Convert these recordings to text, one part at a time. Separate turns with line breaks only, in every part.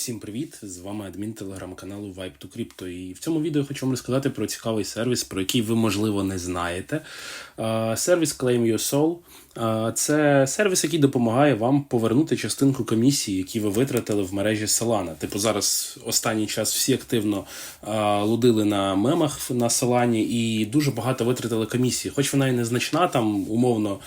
Всім привіт! З вами адмін телеграм-каналу Vibe to Crypto. І в цьому відео хочу вам розказати про цікавий сервіс, про який ви, можливо, не знаєте. Сервіс Claim Your Soul. Це сервіс, який допомагає вам повернути частинку комісії, які ви витратили в мережі Solana. Типу, зараз останній час всі активно лудили на мемах на Solana і дуже багато витратили комісії. Хоч вона і незначна, там умовно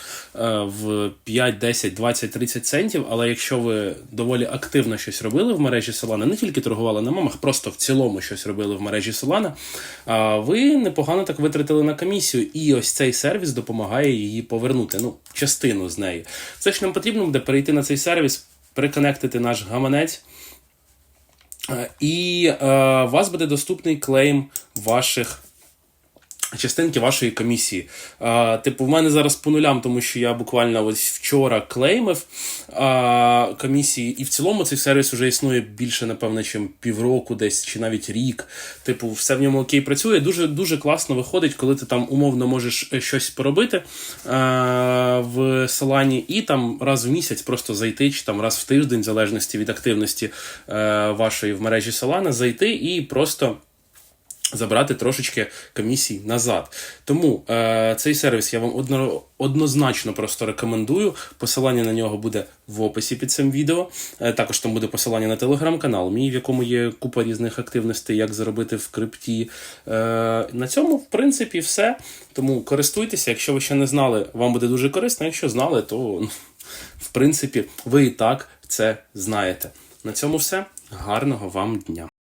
в 5, 10, 20, 30 центів. Але якщо ви доволі активно щось робили в мережі Solana, не тільки торгували на мамах, просто в цілому щось робили в мережі Solana, ви непогано так витратили на комісію, і ось цей сервіс допомагає її повернути. Ну, частину з неї. Це ж нам потрібно буде перейти на цей сервіс, приконектити наш гаманець. І е, вас буде доступний клейм ваших частинки вашої комісії. А, типу, в мене зараз по нулям, тому що я буквально ось вчора клеймив а, комісії, і в цілому цей сервіс вже існує більше, напевно, ніж півроку десь, чи навіть рік. Типу, все в ньому окей працює. Дуже дуже класно виходить, коли ти там умовно можеш е, щось поробити а, в Солані, і там раз в місяць просто зайти, чи там раз в тиждень, в залежності від активності е, вашої в мережі Solana, зайти і просто забрати трошечки комісій назад. Тому е, цей сервіс я вам одно, однозначно просто рекомендую. Посилання на нього буде в описі під цим відео. Е, також там буде посилання на телеграм-канал, мій, в якому є купа різних активностей, як заробити в крипті. Е, на цьому, в принципі, все. Тому користуйтеся. Якщо ви ще не знали, вам буде дуже корисно. Якщо знали, то ну, в принципі ви і так це знаєте. На цьому все. Гарного вам дня!